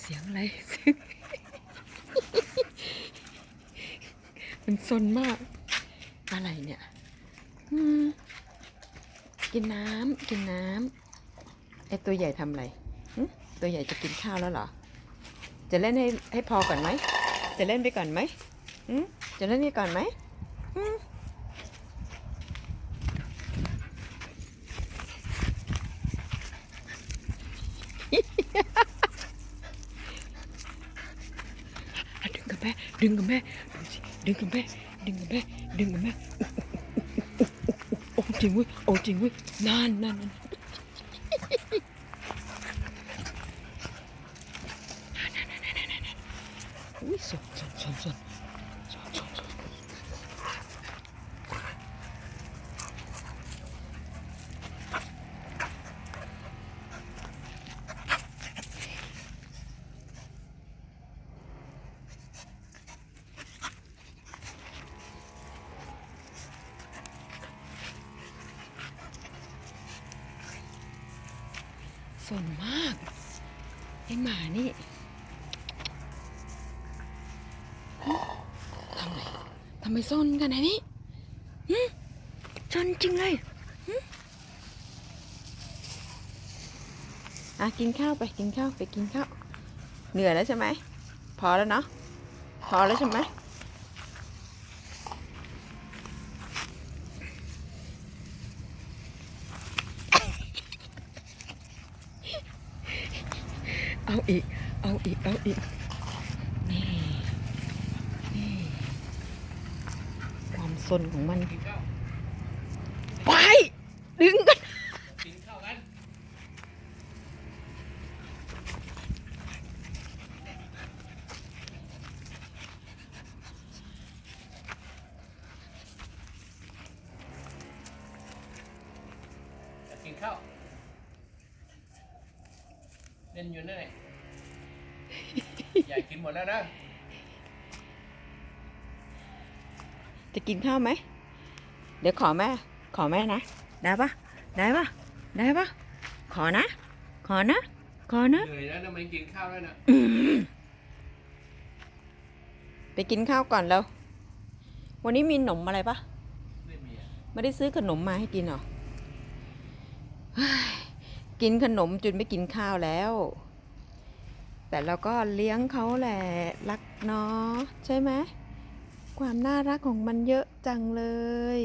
เสียงอะไร มันซนมาก อะไรเนี่ยกินน้ำกินน้ำไอตัวใหญ่ทำอะไรตัวใหญ่จะกินข้าวแล้วเหรอ จะเล่นให้ให้พอก่อนไหม จะเล่นไปก่อนไหมจะเล่นไปก่อนไหมหึอะดึงกับ แม่ดึงกับแม่ดูสิดึงกับแม่ดึงกับแม่ดึงกับแม่โอ้จริงเว้ยโอ้จริงเว้ยนานนานนานอุ้ยสนสนสนสนสนสนสน สนมากไอหมานี่ทำไมทำไมซ่อนกันไอ้นี่หึซนจริงเลยอะกินข้าวไปกินข้าวไปกินข้าว เหนื่อยแล้วใช่ไหม พอแล้วเนาะ พอแล้วใช่ไหม เอาอีก เอาอีก เอาอีก นี่ นี่ ความสนของมันไปดึงกันกินข้ากันกินข้าว เล่นอยู่นั่นแหละใหญ่กินหมดแล้วนะ จะกินข้าวไหม เดี๋ยวขอแม่ ขอแม่นะ ได้ปะได้ปะได้ปะขอนะ ขอนะ ขอนะ เหนื่อยแล้วนะมันกินข้าวแล้วนะ ไปกินข้าวก่อนแล้ว วันนี้มีขนมอะไรปะไม่มีอะไม่ได้ซื้อขนมมาให้กินเหรอเฮ้ย กินขนมจนไม่กินข้าวแล้ว แต่เราก็เลี้ยงเขาแหละรักเนาะใช่ไหมความน่ารักของมันเยอะจังเลย